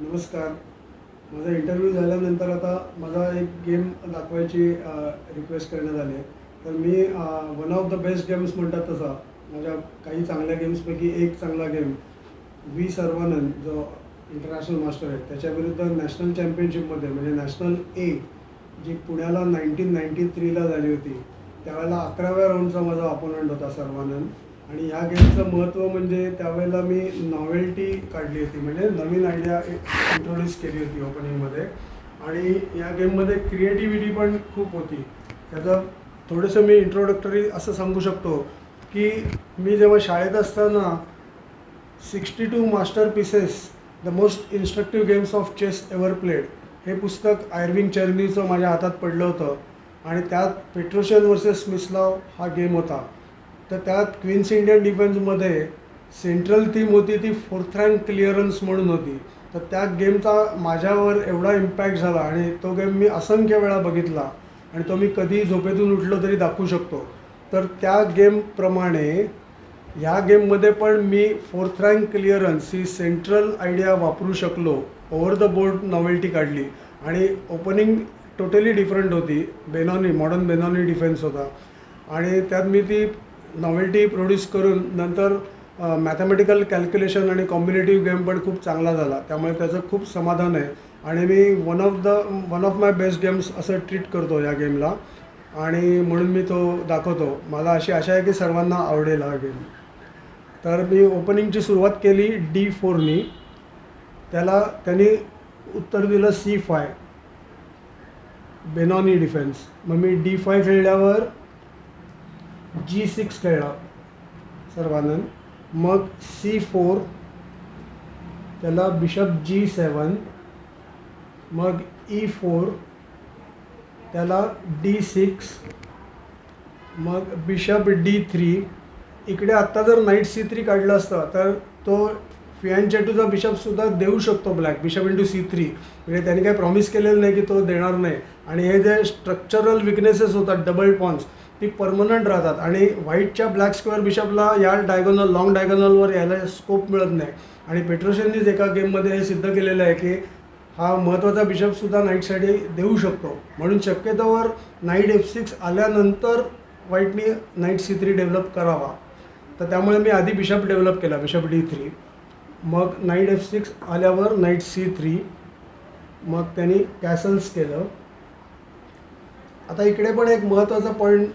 नमस्कार. माझा इंटरव्ह्यू झाल्यानंतर आता माझा एक गेम दाखवायची रिक्वेस्ट करण्यात आली आहे. तर मी one of the best games म्हणतात तसा माझ्या काही चांगल्या गेम्सपैकी एक चांगला गेम व्ही सर्वानंद जो इंटरनॅशनल मास्टर आहे त्याच्याविरुद्ध नॅशनल चॅम्पियनशिपमध्ये म्हणजे नॅशनल ए जी पुण्याला नाईन्टीन नाईन्टी थ्रीला झाली होती त्यावेळेला अकराव्या राऊंडचा माझा अपोनंट होता सर्वानंद आणि या गेमचं महत्त्व म्हणजे त्यावेळेला मी नॉवेल्टी काढली होती. म्हणजे नवीन आयडिया इंट्रोड्यूस केली होती ओपनिंगमध्ये आणि या गेममध्ये क्रिएटिव्हिटी पण खूप होती. त्याचं थोडंसं मी इंट्रोडक्टरी असं सांगू शकतो की मी जेव्हा शाळेत असताना sixty two masterpieces the most instructive games of chess ever played हे पुस्तक आयर्विंग चर्नीचं माझ्या हातात पडलं होतं. आणि त्यात पेट्रोशियन वर्सेस मिस्लाव हा गेम होता. तर त्यात क्वीन्स इंडियन डिफेन्समध्ये सेंट्रल थीम होती ती फोर्थ रँक क्लिअरन्स म्हणून होती. तर त्या गेमचा माझ्यावर एवढा इम्पॅक्ट झाला आणि तो गेम मी असंख्य वेळा बघितला आणि तो मी कधी झोपेतून उठलो तरी दाखवू शकतो. तर त्या गेमप्रमाणे ह्या गेममध्ये पण मी फोर्थ रँक क्लिअरन्स ही सेंट्रल आयडिया वापरू शकलो ओव्हर द बोर्ड नॉवेल्टी काढली. आणि ओपनिंग टोटली डिफरंट होती बेनॉनी मॉडर्न बेनॉनी डिफेन्स होता. आणि त्यात मी ती नॉवेल्टी प्रोड्यूस करून नंतर मॅथमॅटिकल कॅल्क्युलेशन आणि कॉम्बिनेटिव्ह गेम पण खूप चांगला झाला. त्यामुळे त्याचं खूप समाधान आहे. आणि मी one of the one of my best games असं ट्रीट करतो या गेमला आणि म्हणून मी तो दाखवतो. मला अशी आशा आहे की सर्वांना आवडेल हा गेम तर मी ओपनिंगची सुरुवात केली डी फोरनी त्याला त्यांनी उत्तर दिलं सी फाय बेनॉनी डिफेन्स मग मी डी फाय खेळल्यावर जी सिक्स खेळला सर्वानंद मग सी फोर त्याला बिशप जी सेवन मग ई फोर त्याला डी सिक्स मग बिशप डी थ्री. इकडे आत्ता जर नाईट सी थ्री काढलं असतं तर तो फियान चेटूचा बिशपसुद्धा देऊ शकतो black. Bishop into C three. म्हणजे त्यांनी काही प्रॉमिस केलेलं नाही की तो देणार नाही. आणि हे जे स्ट्रक्चरल विकनेसेस होतात डबल पॉन्स ती परमनंट राहतात. आणि व्हाईटच्या ब्लॅक स्क्वेअर बिशपला या डायगोनल लॉंग डायगोनलवर यायला स्कोप मिळत नाही. आणि पेट्रोशननीच एका गेममध्ये हे सिद्ध केलेलं आहे की हा महत्त्वाचा बिशपसुद्धा नाईटसाठी देऊ शकतो. म्हणून शक्यतोवर नाईट एफ सिक्स आल्यानंतर व्हाईटनी नाईट सी थ्री डेव्हलप करावा. तर त्यामुळे मी आधी बिशप डेव्हलप केला बिशप डी थ्री मग नाईट एफ सिक्स आल्यावर नाईट सी थ्री मग त्यांनी कॅसल्स केलं. आता इकडे पण एक महत्त्वाचा पॉईंट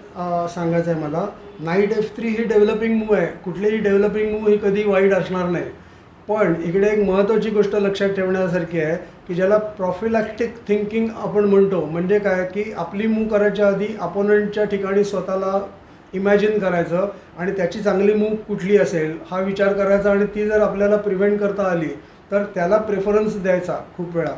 सांगायचा आहे मला. नाईट एफ थ्री ही डेव्हलपिंग मूव आहे. कुठलीही डेव्हलपिंग मूव ही कधी वाईट असणार नाही. पण इकडे एक महत्त्वाची गोष्ट लक्षात ठेवण्यासारखी आहे की ज्याला प्रॉफिलॅक्टिक थिंकिंग आपण म्हणतो म्हणजे काय? की आपली मूव करायच्या आधी अपोनंटच्या ठिकाणी स्वतःला इमॅजिन करायचं आणि त्याची चांगली मूव कुठली असेल हा विचार करायचा आणि ती जर आपल्याला प्रिव्हेंट करता आली तर त्याला प्रेफरन्स द्यायचा खूप वेळा.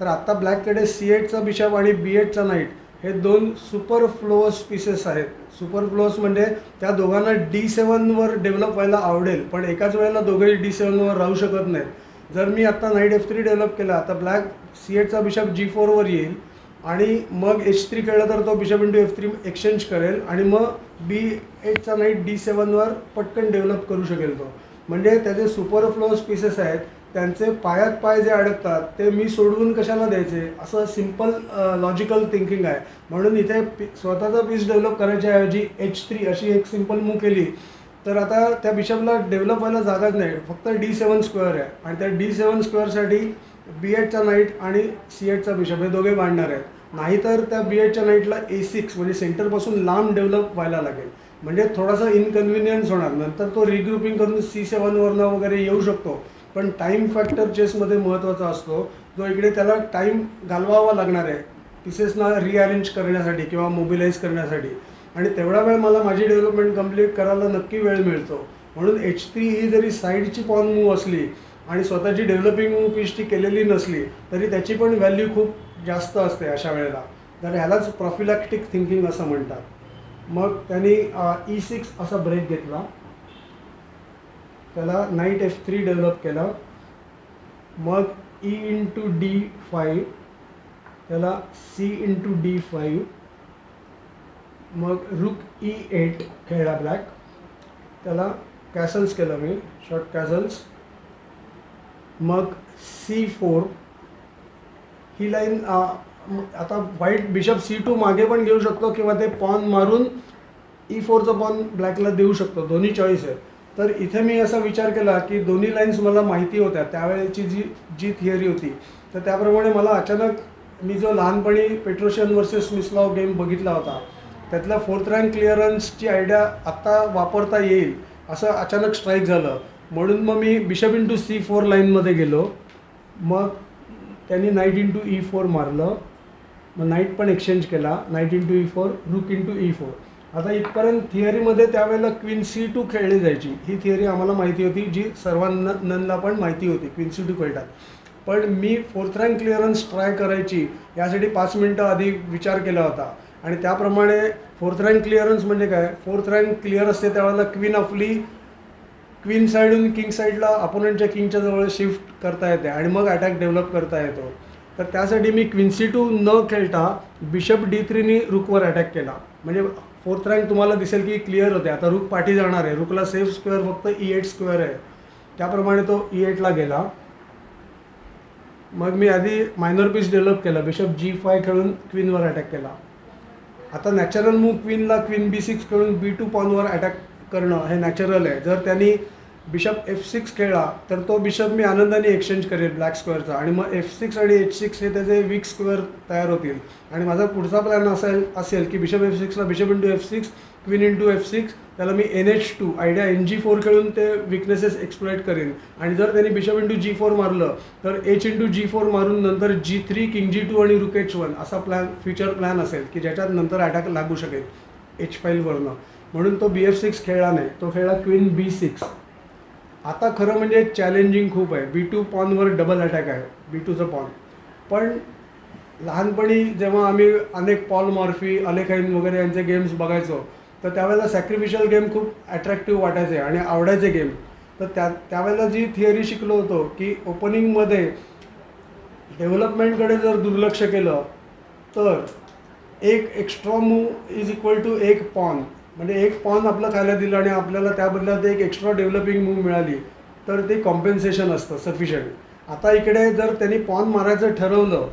तर आत्ता ब्लॅककडे सी एटचा बिशप आणि बी एडचा नाईट हे दोन सुपर फ्लोअस पीसेस आहेत. सुपर फ्लोअस म्हणजे त्या दोघांना डी सेवनवर डेव्हलप व्हायला आवडेल पण एकाच वेळेला दोघंही डी सेवनवर राहू शकत नाहीत. जर मी आत्ता नाईट एफ थ्री डेव्हलप केला आता ब्लॅक सी एटचा बिशप जी फोरवर येईल आणि मग एच थ्री खेळला तर तो bishop into F three exchange करेल आणि मग बी एटचा नाईट डी सेवनवर पटकन डेव्हलप करू शकेल तो. म्हणजे त्याचे सुपर फ्लोअस पीसेस आहेत. त्यांचे पायात पाय जे अडकतात ते मी सोडवून कशाला द्यायचे? असं सिंपल लॉजिकल थिंकिंग आहे. म्हणून इथे पी स्वतःचा पीस डेव्हलप करायच्याऐवजी एच थ्री अशी एक सिंपल मूव केली. तर आता त्या बिशपला डेव्हलप व्हायला जागाच नाही. फक्त डी सेवन स्क्वेअर आहे. आणि त्या डी सेवन स्क्वेअरसाठी बी एडचा नाईट आणि सी एडचा बिशप हे दोघे मांडणार आहेत. नाहीतर त्या बी एडच्या नाईटला ए सिक्स म्हणजे सेंटरपासून लांब डेव्हलप व्हायला लागेल. म्हणजे थोडासा इनकन्व्हिनियन्स होणार. नंतर तो रिग्रुपिंग करून सी सेवनवरनं वगैरे येऊ शकतो. पण टाईम फॅक्टर चेसमध्ये महत्त्वाचा असतो. जो इकडे त्याला टाईम घालवावा लागणार आहे. पीसेसना रिअरेंज करण्यासाठी किंवा मोबिलाईज करण्यासाठी. आणि तेवढा वेळ मला माझी डेव्हलपमेंट कंप्लीट करायला नक्की वेळ मिळतो. म्हणून एच थ्री ही जरी साईडची पॉन मूव असली आणि स्वतःची डेव्हलपिंग मूव पीचची केलेली नसली तरी त्याची पण व्हॅल्यू खूप जास्त असते अशा वेळेला. तर ह्यालाच प्रॉफिलॅक्टिक थिंकिंग असं म्हणतात. मग त्यांनी ई सिक्स e असा ब्रेक घेतला. E e त्याला नाईट एफ थ्री डेव्हलप केलं. मग ई इंटू डी फाईव्ह त्याला सी इंटू डी फाईव्ह मग रुक ई एट खेळला ब्लॅक त्याला कॅसल्स केलं मी शॉर्ट कॅसल्स मग सी फोर ही लाईन आता व्हाईट बिशप सी टू मागे पण घेऊ शकतो किंवा ते पॉन मारून ई फोरचं पॉन ब्लॅकला देऊ शकतो. दोन्ही चॉईस आहे. तर इथे मी असा विचार केला की दोन्ही लाईन्स मला माहिती होत्या. त्यावेळेची जी जी थिअरी होती तर त्याप्रमाणे मला अचानक मी जो लहानपणी पेट्रोशियन वर्सेस मिसलाव गेम बघितला होता त्यातल्या फोर्थ रँक क्लिअरन्सची आयडिया आत्ता वापरता येईल असं अचानक स्ट्राईक झालं. म्हणून मग मी बिशप इंटू सी फोर लाईनमध्ये गेलो. मग त्यांनी नाईट इंटू ई फोर मारलं. मग नाईट पण एक्सचेंज केला. Knight into E four rook into E four आता इथपर्यंत थिअरीमध्ये त्यावेळेला क्वीन सी टू खेळली जायची. ही थिअरी आम्हाला माहिती होती जी सर्वांना ननला पण माहिती होती क्वीन सी टू खेळतात. पण मी फोर्थ रँक क्लिअरन्स ट्राय करायची यासाठी पाच मिनटं आधी विचार केला होता. आणि त्याप्रमाणे फोर्थ रँक क्लिअरन्स म्हणजे काय? फोर्थ रँक क्लिअर असते त्यावेळेला क्वीन आपली क्वीन साईडहून किंग साईडला अपोनंटच्या किंगच्या जवळ शिफ्ट करता येते आणि मग अटॅक डेव्हलप करता येतो. तर त्यासाठी मी क्विन्सी टू न खेळता बिशप डी थ्रीनी रुकवर अटॅक केला. म्हणजे फोर्थ रँक तुम्हाला दिसेल की क्लिअर होते. आता रुक पाठी जाणार आहे. रुकला सेफ स्क्वेअर फक्त ई एट स्क्वेअर आहे. त्याप्रमाणे तो e ई एटला गेला. मग मी आधी मायनर पीस डेव्हलप केला. बिशप जी फाय खेळून क्वीनवर अटॅक केला. आता नॅचरल मूव क्वीनला क्वीन बी सिक्स खेळून बी टू पॉनवर अटॅक करणं हे नॅचरल आहे. जर त्यांनी बिशप एफ सिक्स खेळला तर तो बिशप मी आनंदाने एक्सचेंज करेल ब्लॅक स्क्वेअरचा आणि मग एफ सिक्स आणि एच सिक्स हे त्याचे वीक स्क्वेअर तयार होतील. आणि माझा पुढचा प्लॅन असेल असेल की bishop F सिक्सला bishop into F six queen into F six त्याला मी N H two idea N G four खेळून ते विकनेसेस एक्सप्लॉइट करेन. आणि जर त्यांनी बिशप इंटू जी फोर मारलं तर एच इंटू जी फोर मारून नंतर G three king G two आणि रुक एच वन असा प्लॅन फ्युचर प्लॅन असेल की ज्याच्यात नंतर अटॅक लागू शकेल एच फाईलवरनं म्हणून तो बी एफ सिक्स खेळला नाही तो खेळला क्वीन बी सिक्स आता खरं म्हणजे चॅलेंजिंग खूप आहे. बी टू पॉनवर डबल अटॅक आहे. बी टूचं पॉन पण लहानपणी जेव्हा आम्ही अनेक पॉल मॉर्फी अलेखाईन वगैरे यांचे गेम्स बघायचो तर त्यावेळेला सॅक्रिफिशियल गेम खूप अट्रॅक्टिव्ह वाटायचे आणि आवडायचे गेम तर त्या त्यावेळेला जी थिअरी शिकलो होतो की ओपनिंगमध्ये डेव्हलपमेंटकडे जर दुर्लक्ष केलं तर एक extra move is equal to एक पॉन म्हणजे एक पान आपलं खायला दिलं आणि आपल्याला त्याबद्दल एक एक्स्ट्रा डेव्हलपिंग मूव मिळाली तर ते कॉम्पेन्सेशन असतं सफिशियंट आता इकडे जर त्यांनी पॉन मारायचं ठरवलं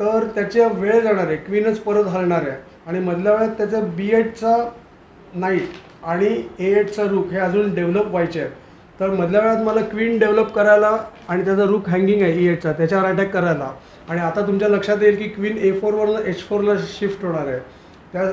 तर त्याच्या वेळ जाणार आहे क्वीनच परत हलणार आहे. आणि मधल्या वेळात त्याचा बी एडचा नाईट आणि ए एडचा रुक हे अजून डेव्हलप व्हायचे आहेत. तर मधल्या वेळात मला क्वीन डेव्हलप करायला आणि त्याचा रुक हँगिंग आहे ई एडचा त्याच्यावर अटॅक करायला. आणि आता तुमच्या लक्षात येईल की क्वीन ए फोरवरनं एच फोरला शिफ्ट होणार आहे. त्या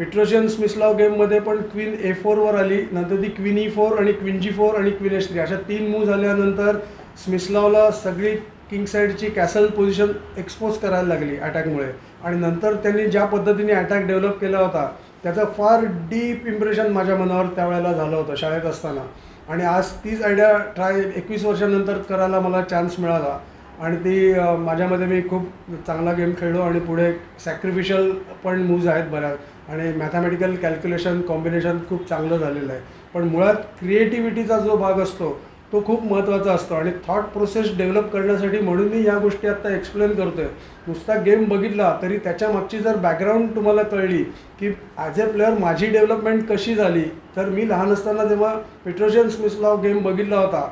पेट्रोशियन स्मिसलाव गेममध्ये पण क्वीन ए फोरवर आली नंतर ती क्वीन ई फोर आणि क्वीन जी फोर आणि क्वीन एच थ्री अशा तीन मूव झाल्यानंतर स्मिसलावला सगळी किंग साईडची कॅसल पोझिशन एक्सपोज करायला लागली अटॅकमुळे आणि नंतर त्यांनी ज्या पद्धतीने अटॅक डेव्हलप केला होता त्याचं फार डीप इम्प्रेशन माझ्या मनावर त्यावेळेला झालं होतं शाळेत असताना. आणि आज तीच आयडिया ट्राय एकवीस वर्षानंतर करायला मला चान्स मिळाला. आणि ती माझ्यामध्ये मी खूप चांगला गेम खेळलो आणि पुढे सॅक्रिफिशियल पण मूव्ज आहेत बऱ्याच. आणि मॅथमॅटिकल कॅल्क्युलेशन कॉम्बिनेशन खूप चांगलं झालेलं आहे. पण मुळात क्रिएटिव्हिटीचा जो भाग असतो तो खूप महत्त्वाचा असतो. आणि थॉट प्रोसेस डेव्हलप करण्यासाठी म्हणून मी या गोष्टी आत्ता एक्सप्लेन करतोय. नुसता गेम बघितला तरी त्याच्या मागची जर बॅकग्राऊंड तुम्हाला कळली की ॲज अ प्लेअर माझी डेव्हलपमेंट कशी झाली तर मी लहान असताना जेव्हा पेट्रोजन स्मिसलाव गेम बघितला होता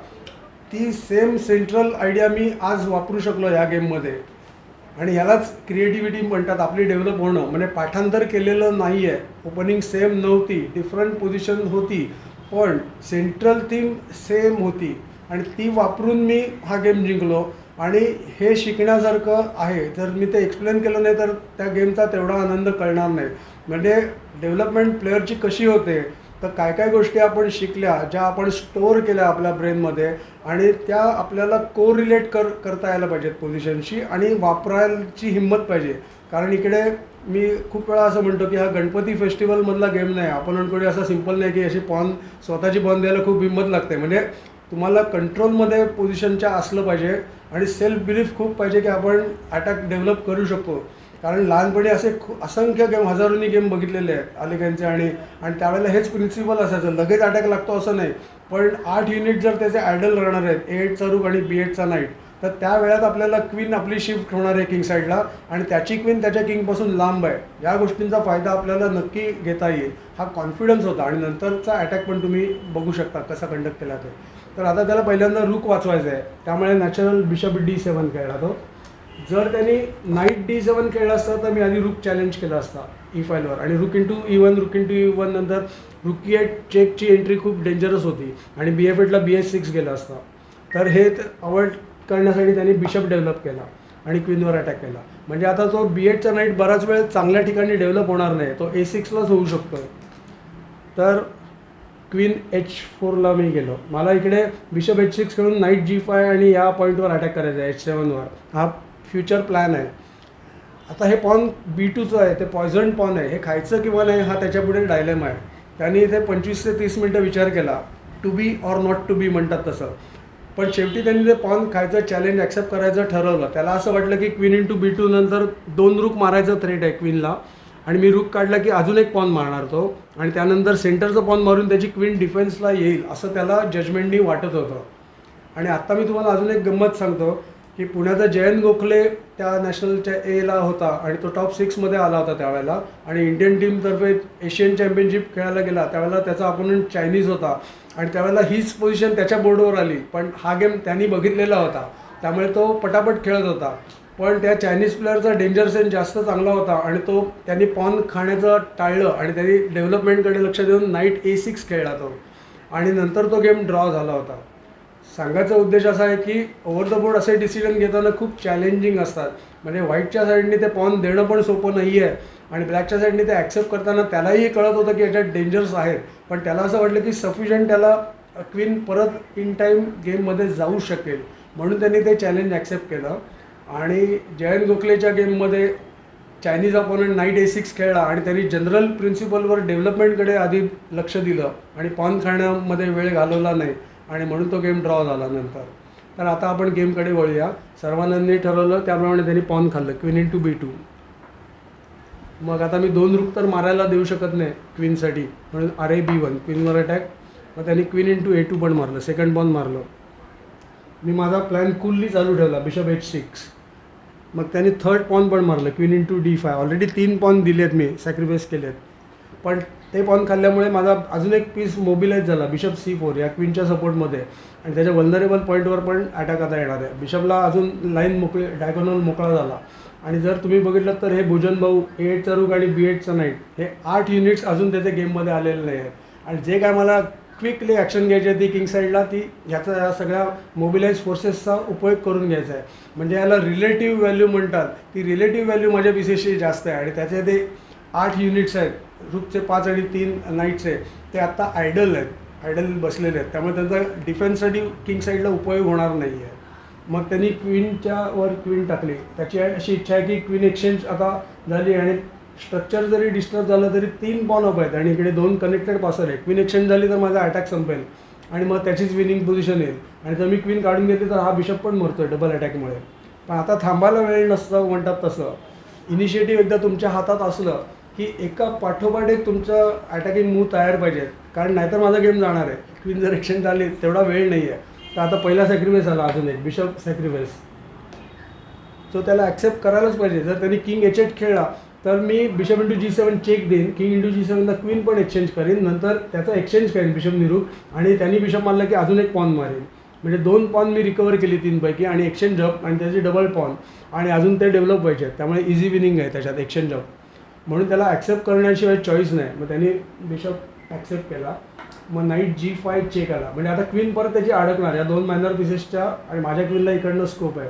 ती सेम सेंट्रल आयडिया मी आज वापरू शकलो या गेममध्ये आणि ह्यालाच क्रिएटिव्हिटी म्हणतात आपली डेव्हलप होणं. म्हणजे पाठांतर केलेलं नाही आहे ओपनिंग सेम नव्हती. डिफरंट पोझिशन होती. पण सेंट्रल थीम सेम होती. आणि ती वापरून मी हा गेम जिंकलो. आणि हे शिकण्यासारखं आहे. जर मी ते एक्सप्लेन केलं नाही तर त्या गेमचा तेवढा आनंद कळणार नाही. म्हणजे डेव्हलपमेंट प्लेअरची कशी होते? तर काय काय गोष्टी आपण शिकल्या ज्या आपण स्टोअर केल्या आपल्या ब्रेनमध्ये आणि त्या आपल्याला को रिलेट कर करता यायला पाहिजेत पोझिशनशी आणि वापरायची हिंमत पाहिजे. कारण इकडे मी खूप वेळा असं म्हणतो की हा गणपती फेस्टिवलमधला गेम नाही. आपण म्हणतो असा सिंपल नाही की अशी पॉन स्वतःची पॉन द्यायला खूप हिंमत लागते. म्हणजे तुम्हाला कंट्रोलमध्ये पोझिशनच्या असलं पाहिजे आणि सेल्फ बिलीफ खूप पाहिजे की आपण अटॅक डेव्हलप करू शकतो. कारण लहानपणी असे असंख्य गेम हजारोनी गेम बघितलेले आहेत अलिकांचे आणि आणि त्यावेळेला हेच प्रिन्सिपल असायचं लगेच अटॅक लागतो असं नाही. पण आठ युनिट जर त्याचे आयडल राहणार आहेत ए एटचा रूक आणि बी एटचा नाईट तर त्या वेळात आपल्याला क्वीन आपली शिफ्ट होणार आहे किंग साईडला आणि त्याची क्वीन त्याच्या किंगपासून लांब आहे. या गोष्टींचा फायदा आपल्याला नक्की घेता येईल. हा कॉन्फिडन्स होता आणि नंतरचा अटॅक पण तुम्ही बघू शकता कसा कंडक्ट केला ते. तर आता त्याला पहिल्यांदा रूक वाचवायचं आहे त्यामुळे नॅचरल बिशप डी सेवन खेळला तो. जर त्यांनी नाईट डी सेवन खेळला असता तर मी आधी रूक चॅलेंज केला असता e ई फाईलवर आणि rook into E one rook into E one नंतर रुकी एट चेकची एंट्री खूप डेंजरस होती. आणि बी एफ एटला बी एस सिक्स गेला असता. तर हे अवॉइड करण्यासाठी त्यांनी बिशप डेव्हलप केला आणि क्वीनवर अटॅक केला. म्हणजे आता तो बी एडचा नाईट बराच वेळ चांगल्या ठिकाणी डेव्हलप होणार नाही. तो ए सिक्सलाच होऊ शकतो तर क्वीन एच फोरला मी गेलो. मला इकडे बिशप एच सिक्स खेळून नाईट जी फाय आणि या पॉईंटवर अटॅक करायचा आहे एच सेवनवर हा फ्युचर प्लॅन आहे. आता हे पॉन बी टूचं आहे ते पॉयझन पॉन आहे. हे खायचं किंवा नाही हा त्याच्यापुढे डायलेम आहे. त्यांनी इथे पंचवीस ते तीस मिनटं विचार केला. To be or not to be म्हणतात तसं. पण शेवटी त्यांनी ते पॉन खायचं चॅलेंज ॲक्सेप्ट करायचं ठरवलं. त्याला असं वाटलं की queen into B two नंतर दोन रूक मारायचं थ्रेट आहे क्वीनला आणि मी रूक काढला की अजून एक पॉन मारणार तो. आणि त्यानंतर सेंटरचं पॉन मारून त्याची क्वीन डिफेन्सला येईल असं त्याला जजमेंटनी वाटत होतं. आणि आत्ता मी तुम्हाला अजून एक गंमत सांगतो. की पुण्याचा जयंत गोखले त्या नॅशनलच्या एला होता आणि तो टॉप सिक्समध्ये आला होता त्यावेळेला. आणि इंडियन टीमतर्फे एशियन चॅम्पियनशिप खेळायला गेला. त्यावेळेला त्याचा अपोनंट चायनीज होता. आणि त्यावेळेला हीच पोझिशन त्याच्या बोर्डवर आली. पण हा गेम त्यांनी बघितलेला होता. त्यामुळे तो पटापट खेळत होता. पण त्या चायनीज प्लेअरचा डेंजर सेन जास्त चांगला होता आणि तो त्यांनी पॉन खाण्याचं टाळलं आणि त्यांनी डेव्हलपमेंटकडे लक्ष देऊन नाईट ए सिक्स खेळला तो. आणि नंतर तो गेम ड्रॉ झाला होता. सांगायचा उद्देश असा आहे की ओव्हर द बोर्ड असे डिसिजन घेताना खूप चॅलेंजिंग असतात. म्हणजे व्हाईटच्या साईडने ते पॉन देणं पण सोपं नाही आहे आणि ब्लॅकच्या साईडने ते ॲक्सेप्ट करताना त्यालाही कळत होतं की याच्यात डेंजर्स आहेत. पण त्याला असं वाटलं की सफिशियंट त्याला क्वीन परत इन टाईम गेममध्ये जाऊ शकेल. म्हणून त्यांनी ते चॅलेंज ॲक्सेप्ट केलं. आणि जयंत गोखलेच्या गेममध्ये Chinese opponent knight A six खेळला आणि त्यांनी जनरल प्रिन्सिपलवर डेव्हलपमेंटकडे आधी लक्ष दिलं. आणि पॉन खाण्यामध्ये वेळ घालवला नाही. आणि म्हणून तो गेम ड्रॉ झाला नंतर. तर आता आपण गेमकडे वळूया. सर्वांनी ठरवलं त्याप्रमाणे त्यांनी पॉन खाल्लं. Queen into B two मग आता मी दोन रुख तर मारायला देऊ शकत नाही क्वीनसाठी म्हणून आर ए बी वन क्वीनवर अटॅक मग त्यांनी queen into A two पण मारलं. सेकंड पॉन मारलं. मी माझा प्लॅन कुल्ली चालू ठेवला बिशप एच सिक्स मग त्यांनी थर्ड पॉन पण मारलं queen into D five already तीन पॉन दिलेत मी सॅक्रिफाईस केलेत. पण ते पॉन खाल्ल्यामुळे माझा अजून एक पीस मोबिलाईज झाला बिशप सी फोर या क्वीनच्या सपोर्टमध्ये आणि त्याच्या वल्नरेबल पॉईंटवर पण अटॅक आता येणार आहे. बिशपला अजून लाईन मोकळी डायगोनल मोकळा झाला. आणि जर तुम्ही बघितलं तर हे भुजन भाऊ ए एटचा रूक आणि बी एटचा नाईट हे आठ युनिट्स अजून त्याच्या गेममध्ये आलेले नाही आहेत. आणि जे काय मला क्विकली ॲक्शन घ्यायची आहे ती किंग साईडला ती ह्याचा या सगळ्या मोबिलाईज फोर्सेसचा उपयोग करून घ्यायचा आहे. म्हणजे याला रिलेटिव्ह व्हॅल्यू म्हणतात. ती रिलेटिव्ह व्हॅल्यू माझ्या पीसेसची जास्त आहे. आणि त्याचे ते आठ युनिट्स आहेत. रूकचे पाच आणि तीन नाईटचे ते आत्ता आयडल आहेत आयडल बसलेले आहेत. त्यामुळे त्यांचा डिफेन्ससाठी किंग साईडला उपयोग होणार नाही आहे मग त्यांनी क्वीनच्या वर क्वीन टाकली. त्याची अशी इच्छा आहे की क्वीन एक्सचेंज आता झाली आणि स्ट्रक्चर जरी डिस्टर्ब झालं तरी तीन पॉन अप आहेत आणि इकडे दोन कनेक्टेड पासर आहे क्वीन एक्सचेंज झाली तर माझा अटॅक संपेल आणि मग त्याचीच विनिंग पोझिशन येईल. आणि जर मी क्वीन काढून घेतली तर हा बिशप पण मरतो आहे डबल अटॅकमुळे पण आता थांबायला वेळ नसतं म्हणतात तसं. इनिशिएटिव्ह एकदा तुमच्या हातात असलं की एका पाठोपाठ एक तुमचं अटॅकिंग मूव तयार पाहिजेत कारण नाहीतर माझा गेम जाणार आहे. क्वीन जर एक्शन झाली तेवढा वेळ नाही आहे तर आता पहिला सॅक्रिफाईस आला अजून एक बिशप सॅक्रिफाईस सो त्याला ॲक्सेप्ट करायलाच पाहिजे. जर त्यांनी किंग एच एट खेळला तर मी bishop into G seven check देईन. किंग इंटू जी सेवनला क्वीन पण एक्सचेंज करेन. नंतर त्याचा एक्सचेंज करेन बिशप निरूप आणि त्यांनी बिशप मारला की अजून एक पॉन मारेन. म्हणजे दोन पॉन मी रिकवर केली तीनपैकी आणि एक्सचेंज अप आणि त्याची डबल पॉन आणि अजून ते डेव्हलप व्हायचे. आहेत त्यामुळे इझी विनिंग आहे त्याच्यात एक्सचेंज अप म्हणून त्याला ॲक्सेप्ट करण्याशिवाय चॉईस नाही. मग त्यांनी बिशप ॲक्सेप्ट केला. मग नाईट जी फाय चेक आला. म्हणजे आता क्वीन परत त्याची अडकणार. या दोन मायनर पीसेसच्या आणि माझ्या क्वीनला इकडनं स्कोप आहे.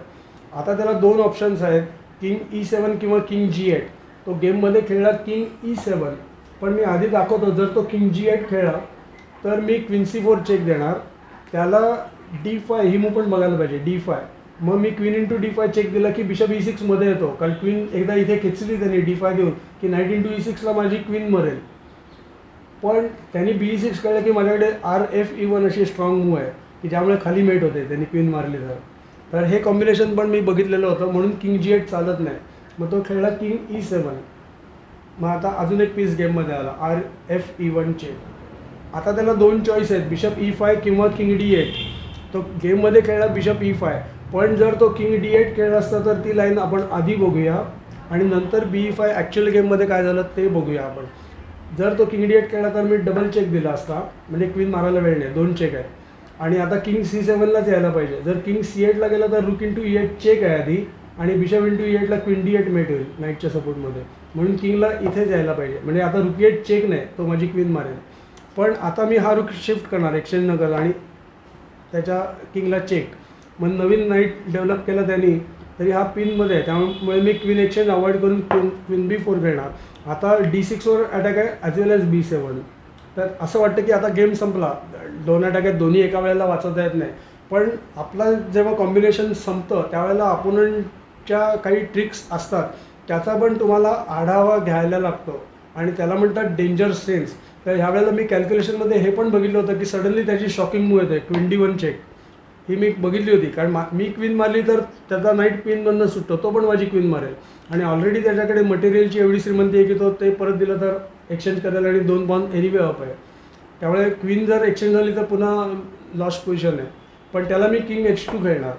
आता त्याला दोन ऑप्शन्स आहेत. किंग ई सेवन किंवा किंग जी एट तो गेममध्ये खेळला किंग ई सेवन पण मी आधी दाखवतो जर तो किंग जी एट खेळला तर मी क्विन्सी फोर चेक देणार. त्याला डी फाय ही मूव पण बघायला पाहिजे डी फाय मग मी queen into D five check दिला की बिशप e ई सिक्समध्ये येतो. कारण क्वीन एकदा इथे खेचली त्यांनी डी फाय देऊन की नाईट इंटू ई सिक्सला माझी क्वीन मरेल. पण त्यांनी बी ई सिक्स कळलं की माझ्याकडे आर एफ ई वन अशी स्ट्रॉंग मूव आहे की ज्यामुळे खाली मेट होते त्यांनी क्वीन मारली तर. तर हे कॉम्बिनेशन पण मी बघितलेलं होतं म्हणून किंग जी एट चालत नाही. मग तो खेळला किंग ई सेवन मग आता अजून एक पीस गेममध्ये आला आर एफ ई वनचे आता त्याला दोन चॉईस आहेत बिशप e ई फाय किंवा किंग डी एट तो गेममध्ये खेळला बिशप e ई फाय पण जर तो किंग डी एट खेळला असता तर ती लाईन आपण आधी बघूया. आणि नंतर बी ई फाय ॲक्च्युअल गेममध्ये काय झालं ते बघूया आपण. जर तो किंग डी एट खेळला तर मी डबल चेक दिला असता. म्हणजे क्वीन मारायला वेळ नाही दोन चेक आहे आणि आता किंग सी सेवनलाच यायला पाहिजे. जर किंग सी एटला गेला तर rook into E eight check आहे आधी. आणि बिशप इन टू ई एटला क्वीन डी एट मेट होईल नाईटच्या सपोर्टमध्ये म्हणून किंगला इथेच यायला पाहिजे. म्हणजे आता रुक एट चेक नाही तो माझी क्वीन मारेल. पण आता मी हा रुक शिफ्ट करणार एक्सचेंज न आणि त्याच्या किंगला चेक मग नवीन नाईट डेव्हलप केला त्यांनी तरी हा पिनमध्ये आहे. त्यामुळे मी क्वीन एक्सचेंज अवॉइड करून क्वीन क्वीन बी फोर खेळणार. आता डी सिक्सवर अटॅक आहे as well as B seven तर असं वाटतं की आता गेम संपला. दोन अटॅक आहेत दोन्ही एका वेळेला वाचवता येत नाही. पण आपला जेव्हा कॉम्बिनेशन संपतं त्यावेळेला अपोनंटच्या काही ट्रिक्स असतात. त्याचा पण तुम्हाला आढावा घ्यायला लागतो. आणि त्याला म्हणतात डेंजर सेन्स तर ह्यावेळेला मी कॅल्क्युलेशनमध्ये हे पण बघितलं होतं की सडनली त्याची शॉकिंग मूव येते ट्वेंटी वन चेक ही मी बघितली होती. कारण मा मी क्वीन मारली तर त्याचा नाईट क्वीनमधनं सुटतो. तो पण माझी क्वीन मारेल. आणि ऑलरेडी त्याच्याकडे मटेरियलची एवढी श्रीमंती आहे की तो ते परत दिलं तर एक्सचेंज करायला आणि दोन बॉन एनिवे अप आहे. त्यामुळे क्वीन जर एक्सचेंज झाली तर पुन्हा लॉस्ट पोझिशन आहे. पण त्याला मी किंग एक्स टू खेळणार.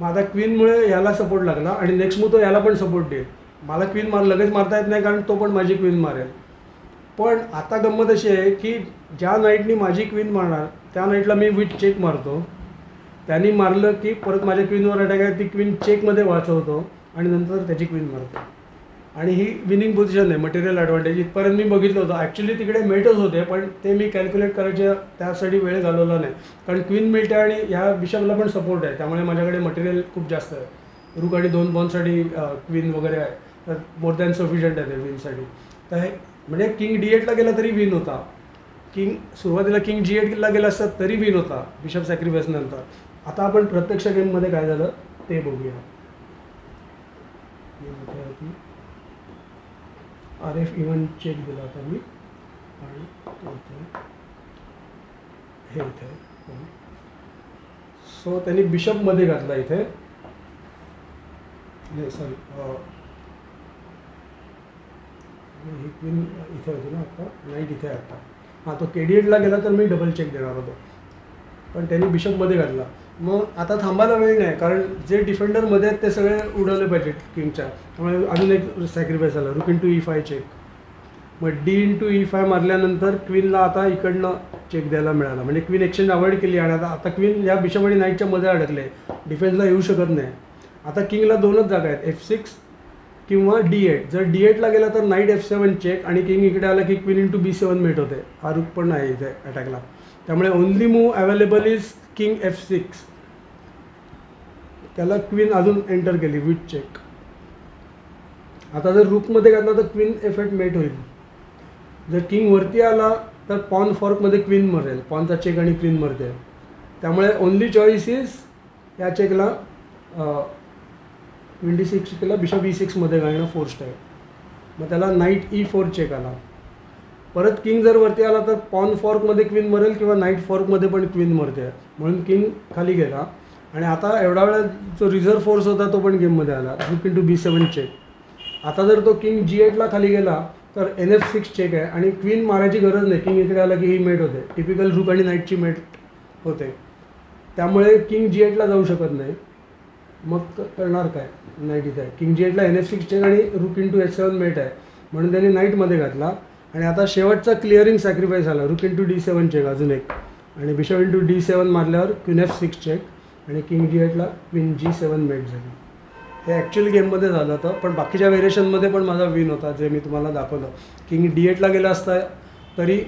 मग आता क्वीनमुळे याला सपोर्ट लागला आणि नेक्स्ट मूव तो याला पण सपोर्ट देईल. मला क्वीन मार लगेच मारता येत नाही कारण तो पण माझी क्वीन मारेल. पण आता गंमत अशी आहे की ज्या नाईटनी माझी क्वीन मारणार त्या नाईटला मी विथ चेक मारतो. त्यांनी मारलं की परत माझ्या क्वीनवर अटॅक आहे ती क्वीन चेकमध्ये वाचवतो आणि नंतर त्याची क्वीन मारतो. आणि ही विनिंग पोझिशन आहे मटेरियल ॲडव्हान्टेज इथपर्यंत मी बघितलं होतं. ॲक्च्युली तिकडे मेटच होते पण ते मी कॅल्क्युलेट करायचे त्यासाठी वेळ घालवला नाही. कारण क्वीन मिळते आणि ह्या विषयाला पण सपोर्ट आहे. त्यामुळे माझ्याकडे मटेरियल खूप जास्त आहे. रुक आणि दोन बॉनसाठी क्वीन वगैरे आहे. तर मोर दॅन सफिशियंट आहे ते विनसाठी तर हे म्हणजे किंग डी एटला गेला तरी विन होता. किंग सुरुवातीला किंग जी एटला गेला असता तरी विन होता. बिशप सॅक्रिफाईस नंतर. आता आपण प्रत्यक्ष गेममध्ये काय झालं? ते बघूया. आर एफ इव्हेंट चेक दिला होता मी. आणि हे इथे सो त्यांनी बिशपमध्ये घातला इथे. नाही सॉरी ही क्वीन इथे होती ना आता. नाईट इथे आहे आता. हां तो के डी गेला तर मी डबल चेक देणार होतो. पण त्यांनी बिशपमध्ये घातला. मग आता थांबायला वेळ नाही कारण जे डिफेंडरमध्ये आहेत ते सगळे उडवले पाहिजेत किंगच्या त्यामुळे अजून एक सॅक्रिफाईस आला rook into E five check मग D into E five मारल्यानंतर क्वीनला आता इकडनं चेक द्यायला मिळाला. म्हणजे क्वीन एक्सचेंज अवॉइड केली आणि आता आता क्वीन या बिशप आणि नाईटच्या मध्ये अडकले. डिफेन्सला येऊ शकत नाही. आता किंगला दोनच जागा आहेत एफ सिक्स किंवा डी एट जर डी एटला गेला तर नाईट एफ सेवन चेक आणि किंग इकडे आला की queen into B seven मिळत होते. हा रुक पण आहे इथे अटॅकला त्यामुळे only move available is king F six त्याला क्वीन अजून एंटर केली विथ चेक आता जर रूकमध्ये घातला तर क्वीन एफेक्ट मेट होईल. जर किंग वरती आला तर पॉन फॉर्कमध्ये क्वीन मरेल. पॉनचा चेक आणि क्वीन मरते. त्यामुळे ओनली चॉईस इज या चेकला ट्वेंटी सिक्स केला बिशप ई सिक्समध्ये घालणं फोर्स्ट आहे. मग त्याला नाईट ई फोर चेक आला. परत किंग जर वरती आला तर पॉन फॉर्कमध्ये क्वीन मरेल किंवा नाईट फॉर्कमध्ये पण क्वीन मरते. म्हणून किंग खाली गेला. आणि आता एवढा वेळा जो रिझर्व्ह फोर्स होता तो पण गेममध्ये आला. Rook into B seven check आता जर तो किंग जी एटला खाली गेला तर एन एफ सिक्स चेक आहे. आणि क्वीन मारायची गरज नाही. किंग इकडे आला की ही मेट होते. टिपिकल रूक आणि नाईटची मेट होते. त्यामुळे किंग जी एटला जाऊ शकत नाही. मग करणार काय? नाईट इथे आहे. किंग जी एटला एन एफ सिक्स चेक आणि rook into H seven mate आहे. म्हणून त्यांनी नाईटमध्ये घातला. आणि आता शेवटचा क्लिअरिंग सॅक्रिफाईस आला. Rook into D seven check अजून एक. आणि bishop into D seven मारल्यावर क्वीन एफ सिक्स चेक आणि किंग जी एटला क्वीन जी सेवन मेट झाली. हे ॲक्च्युअल गेममध्ये झालं होतं पण बाकीच्या व्हेरिएशनमध्ये पण माझा विन होता जे मी तुम्हाला दाखवलं. किंग डी एटला गेला असता तरी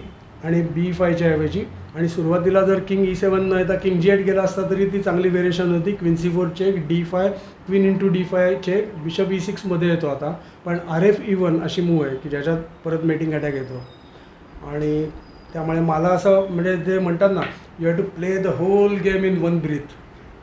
आणि बी फायच्या ऐवजी. आणि सुरुवातीला जर किंग ई सेवन न येता किंग जी एट गेला असता तरी ती चांगली व्हेरिएशन होती. Queen C four check D five queen into D five check bishop E सिक्समध्ये येतो आता. पण आर एफ ई वन अशी मूव आहे की ज्याच्यात परत मेटिंग अटॅक येतो. आणि त्यामुळे मला असं म्हणजे ते म्हणतात ना you have to play the whole game in one breath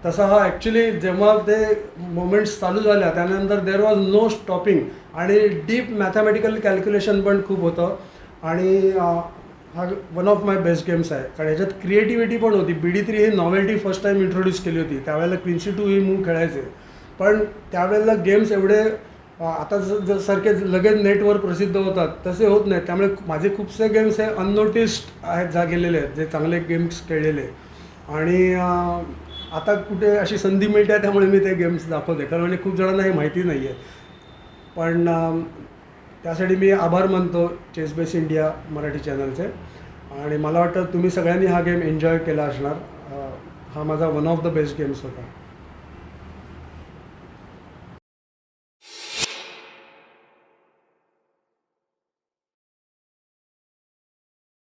तसा हा ॲक्च्युली जेव्हा ते मोमेंट्स चालू झाल्या त्यानंतर देर वॉज नो स्टॉपिंग आणि डीप मॅथमॅटिकल कॅल्क्युलेशन पण खूप होतं. आणि हा one of my best games आहे. कारण ह्याच्यात क्रिएटिव्हिटी पण होती. बी डी थ्री ही नॉवेल्टी फर्स्ट टाईम इंट्रोड्यूस केली होती. त्यावेळेला क्विन्सी टू ही मूव खेळायचे. पण त्यावेळेला गेम्स एवढे आता ज- ज- सारखे लगेच नेटवर प्रसिद्ध होतात तसे होत नाहीत. त्यामुळे माझे खूपसे गेम्स हे अननोटिस्ड आहेत जा गेलेले आहेत जे चांगले गेम्स खेळलेले. आणि आता कुठे अशी संधी मिळते आहे त्यामुळे मी ते गेम्स दाखवते. कारण म्हणजे खूप जणांना हे माहिती नाही आहे पण त्यासाठी मी आभार मानतो चेस बेस इंडिया मराठी चॅनलचे आणि मला वाटतं तुम्ही सगळ्यांनी हा गेम एन्जॉय केला असणार. हा माझा one of the best games होता.